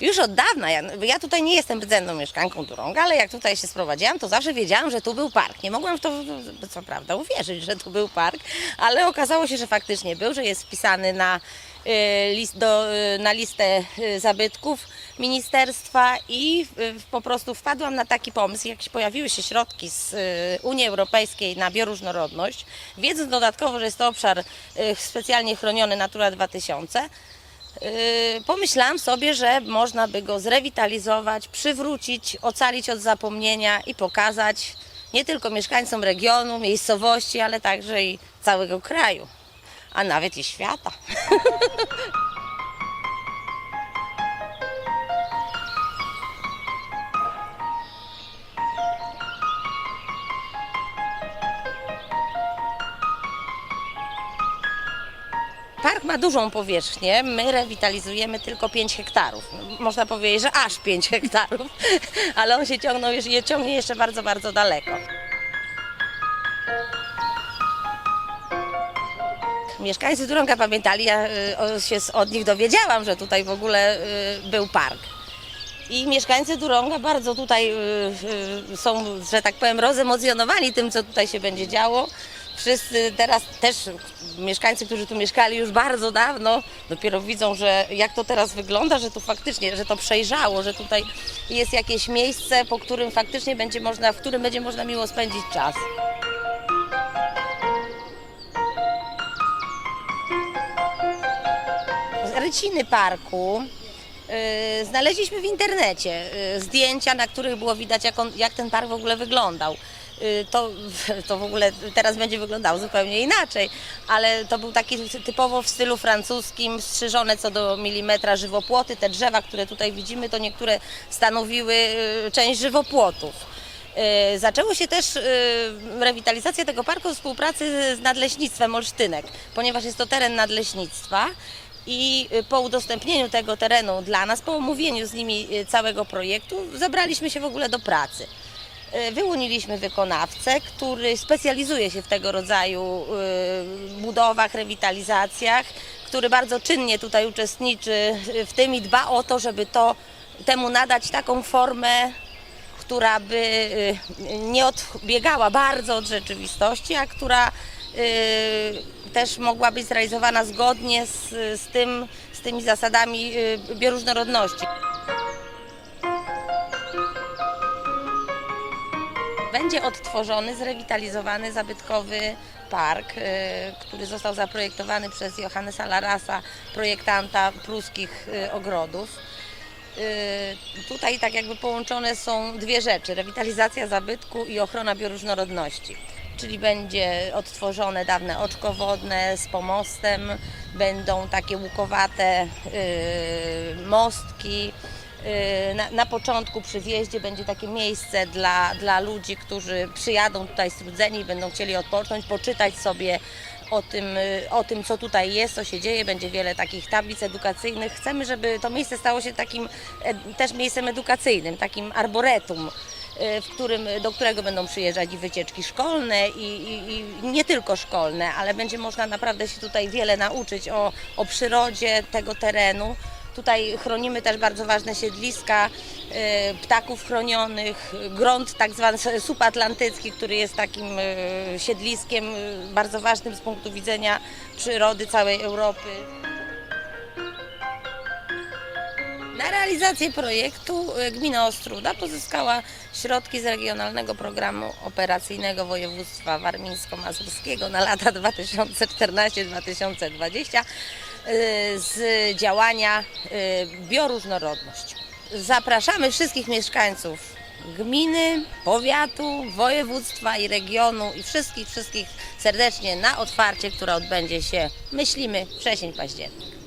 Już od dawna, ja, ja tutaj nie jestem rdzenną mieszkanką Durąga, ale jak tutaj się sprowadziłam, to zawsze wiedziałam, że tu był park. Nie mogłam w to, co prawda, uwierzyć, że tu był park, ale okazało się, że faktycznie był, że jest wpisany na, y, list, do, y, na listę y, zabytków ministerstwa i po prostu wpadłam na taki pomysł, jak pojawiły się środki z Unii Europejskiej na bioróżnorodność, wiedząc dodatkowo, że jest to obszar specjalnie chroniony Natura 2000, Yy, pomyślałam sobie, że można by go zrewitalizować, przywrócić, ocalić od zapomnienia i pokazać nie tylko mieszkańcom regionu, miejscowości, ale także i całego kraju, a nawet i świata. Park ma dużą powierzchnię, my rewitalizujemy tylko 5 hektarów. Można powiedzieć, że aż 5 hektarów, ale on się ciągnął, ciągnie jeszcze bardzo, bardzo daleko. Mieszkańcy Durąga pamiętali, ja y, się od nich dowiedziałam, że tutaj w ogóle y, był park. I mieszkańcy Durąga bardzo tutaj y, są, że tak powiem, rozemocjonowani tym, co tutaj się będzie działo. Wszyscy teraz też mieszkańcy, którzy tu mieszkali już bardzo dawno, dopiero widzą, że jak to teraz wygląda, że tu faktycznie, że to przejrzało, że tutaj jest jakieś miejsce, po którym faktycznie będzie można, w którym będzie można miło spędzić czas. Ryciny parku y, znaleźliśmy w internecie y, zdjęcia, na których było widać, jak, on, jak ten park w ogóle wyglądał. Y, To, to w ogóle teraz będzie wyglądało zupełnie inaczej, ale to był taki typowo w stylu francuskim, strzyżone co do milimetra żywopłoty. Te drzewa, które tutaj widzimy, to niektóre stanowiły y, część żywopłotów. Y, Zaczęło się też rewitalizacja tego parku w współpracy z Nadleśnictwem Olsztynek, ponieważ jest to teren nadleśnictwa i po udostępnieniu tego terenu dla nas, po omówieniu z nimi całego projektu, zabraliśmy się w ogóle do pracy. Y, Wyłoniliśmy wykonawcę, który specjalizuje się w tego rodzaju y, budowach, rewitalizacjach, który bardzo czynnie tutaj uczestniczy y, w tym i dba o to, żeby to temu nadać taką formę, która by nie odbiegała bardzo od rzeczywistości, a która też mogła być zrealizowana zgodnie z, z, tym, z tymi zasadami bioróżnorodności. Będzie odtworzony, zrewitalizowany zabytkowy park, y, który został zaprojektowany przez Johannesa Larasa, projektanta pruskich y, ogrodów. Y, Tutaj tak jakby połączone są dwie rzeczy, rewitalizacja zabytku i ochrona bioróżnorodności. Czyli będzie odtworzone dawne oczko wodne z pomostem, będą takie łukowate mostki. Y, Na, na początku przy wjeździe będzie takie miejsce dla, dla ludzi, którzy przyjadą tutaj strudzeni i będą chcieli odpocząć, poczytać sobie o tym, y, o tym, co tutaj jest, co się dzieje. Będzie wiele takich tablic edukacyjnych. Chcemy, żeby to miejsce stało się takim e, też miejscem edukacyjnym, takim arboretum, y, w którym, do którego będą przyjeżdżać i wycieczki szkolne i, i, i nie tylko szkolne, ale będzie można naprawdę się tutaj wiele nauczyć o, o przyrodzie tego terenu. Tutaj chronimy też bardzo ważne siedliska y, ptaków chronionych, grunt tak zwany subatlantycki, który jest takim y, siedliskiem y, bardzo ważnym z punktu widzenia przyrody całej Europy. Na realizację projektu gmina Ostruda pozyskała środki z Regionalnego Programu Operacyjnego Województwa Warmińsko-Mazurskiego na lata 2014-2020 y, z działania y, Bioróżnorodność. Zapraszamy wszystkich mieszkańców gminy, powiatu, województwa i regionu i wszystkich, wszystkich serdecznie na otwarcie, które odbędzie się, myślimy, wrzesień, październik.